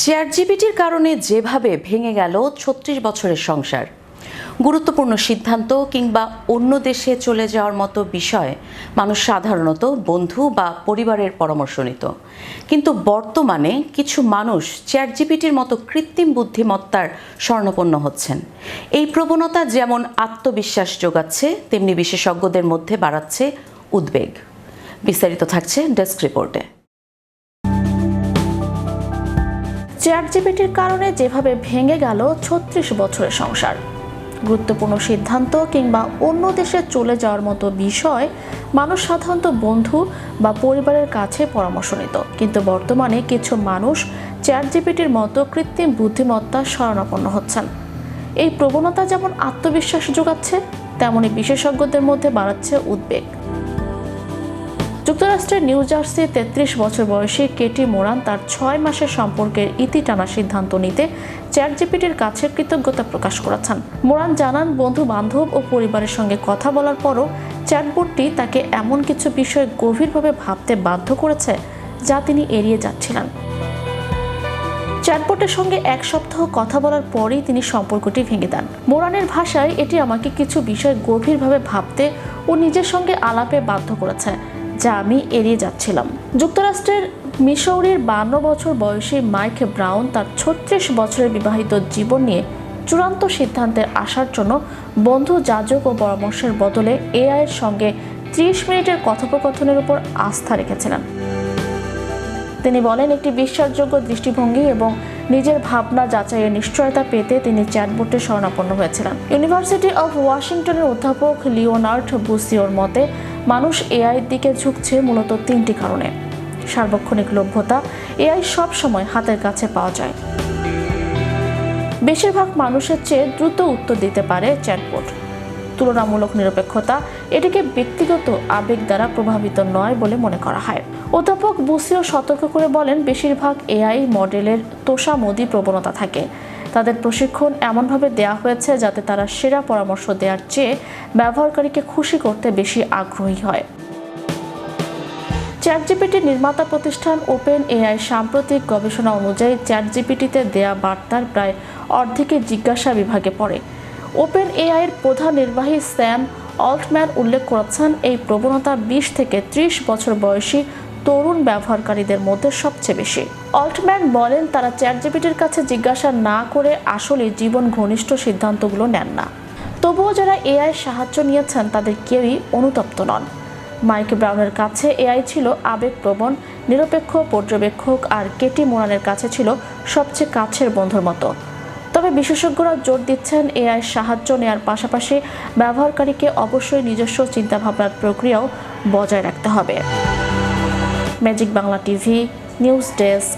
Chair জিবিটির কারণে যেভাবে ভেঙে গেল ছত্রিশ বছরের সংসার। গুরুত্বপূর্ণ সিদ্ধান্ত কিংবা অন্য দেশে চলে যাওয়ার মতো বিষয়ে মানুষ সাধারণত বন্ধু বা পরিবারের পরামর্শ নিত। কিন্তু বর্তমানে কিছু মানুষ চেয়ার জিপিটির মতো কৃত্রিম বুদ্ধিমত্তার স্বর্ণপন্ন হচ্ছেন। এই প্রবণতা যেমন আত্মবিশ্বাস যোগাচ্ছে, তেমনি বিশেষজ্ঞদের মধ্যে বাড়াচ্ছে উদ্বেগ। বিস্তারিত থাকছে ডেস্ক রিপোর্টে। চেয়ার জিপিটির কারণে যেভাবে ভেঙে গেল ছত্রিশ বছরের সংসার। গুরুত্বপূর্ণ সিদ্ধান্ত কিংবা অন্য দেশে চলে যাওয়ার মতো বিষয় মানুষ সাধারণত বন্ধু বা পরিবারের কাছে পরামর্শ নিত। কিন্তু বর্তমানে কিছু মানুষ চেয়ার জিপিটির মতো কৃত্রিম বুদ্ধিমত্তা শরণাপন্ন হচ্ছেন। এই প্রবণতা যেমন আত্মবিশ্বাস যোগাচ্ছে, তেমনি বিশেষজ্ঞদের মধ্যে বাড়াচ্ছে উদ্বেগ। যুক্তরাষ্ট্রের নিউ জার্সি তেত্রিশ বছর বয়সী কেটি মোরান তার ছয় মাসের সম্পর্কের ইতি টানা সিদ্ধান্ত নিতে চ্যাট জিপিটির কাছে কৃতজ্ঞতা প্রকাশ করেছেন। মোরান জানান বন্ধু বান্ধব ও পরিবারের সঙ্গে কথা বলার পরও চ্যাটবোর্ডটি তাকে এমন কিছু বিষয়ে গভীরভাবে ভাবতে বাধ্য করেছে যা তিনি এড়িয়ে যাচ্ছিলেন। চ্যাটবোটের সঙ্গে এক সপ্তাহ কথা বলার পরেই তিনি সম্পর্কটি ভেঙে দেন। মোরানের ভাষায় এটি আমাকে কিছু বিষয় গভীরভাবে ভাবতে ও নিজের সঙ্গে আলাপে বাধ্য করেছে। যা আমি এড়িয়ে যাচ্ছিলাম। যুক্তরাষ্ট্রের মিশৌরির বান্ন বছর বয়সী মাইক ব্রাউন তার ছত্রিশ বছরের বিবাহিত জীবন নিয়ে চূড়ান্ত সিদ্ধান্তে আসার জন্য বন্ধু যাজক ও পরামর্শের বদলে এআই এর সঙ্গে ত্রিশ মিনিটের কথোপকথনের উপর আস্থা রেখেছিলেন। তিনি বলেন, একটি বিশ্বাসযোগ্য দৃষ্টিভঙ্গি এবং নিজের ভাবনা যাচাইয়ের নিশ্চয়তা পেতে তিনি চ্যাটবোর্ডে শরণাপন্ন হয়েছিলেন। ইউনিভার্সিটি অফ ওয়াশিংটনের অধ্যাপক লিওনার্ড বুসিওর মতে, মানুষ এআইয়ের দিকে ঝুঁকছে মূলত তিনটি কারণে। সার্বক্ষণিক লভ্যতা, এআই সব সময় হাতের কাছে পাওয়া যায়। বেশিরভাগ মানুষের চেয়ে দ্রুত উত্তর দিতে পারে চ্যাটবোর্ড। তুলনামূলক নিরপেক্ষতা এটিকে ব্যক্তিগত আবেগ দ্বারা প্রভাবিত নয় বলে মনে করা হয়। অধ্যাপক বুসিও সতর্ক করে বলেন, বেশিরভাগ এআই মডেলের তোষামদি প্রবণতা থাকে। তাদের প্রশিক্ষণ এমনভাবে দেয়া হয়েছে যাতে তারা সেরা পরামর্শ দেওয়ার চেয়ে ব্যবহারকারীকে খুশি করতে বেশি আগ্রহী হয়। চ্যাট জিপিটির নির্মাতা প্রতিষ্ঠান ওপেন এআই সাম্প্রতিক গবেষণা অনুযায়ী চ্যাট জিপিটিতে দেয়া বার্তার প্রায় অর্ধেকই জিজ্ঞাসা বিভাগে পড়ে। ওপেন এআই এর প্রধান নির্বাহী স্যাম অল্টম্যান উল্লেখ করেছেন, এই প্রবণতা বিশ থেকে ত্রিশ বছর বয়সী তরুণ ব্যবহারকারীদের মধ্যে সবচেয়ে বেশি। অল্টম্যান বলেন, তারা চ্যাট জিপিটির কাছে জিজ্ঞাসা না করে আসলে জীবন ঘনিষ্ঠ সিদ্ধান্তগুলো নেন না। তবুও যারা এআই সাহায্য নিয়েছেন, তাদের কেউই অনুতপ্ত নন। মাইক ব্রাউনের কাছে এআই ছিল আবেগপ্রবণ, নিরপেক্ষ, পর্যবেক্ষক, আর কেটি মোরানের কাছে ছিল সবচেয়ে কাছের বন্ধুর মতো। তবে বিশেষজ্ঞরা জোর দিচ্ছেন এআই সাহায্য নেওয়ার পাশাপাশি ব্যবহারকারীকে অবশ্যই নিজস্ব চিন্তাভাবনার প্রক্রিয়াও বজায় রাখতে হবে। Magic Bangla TV, news desk.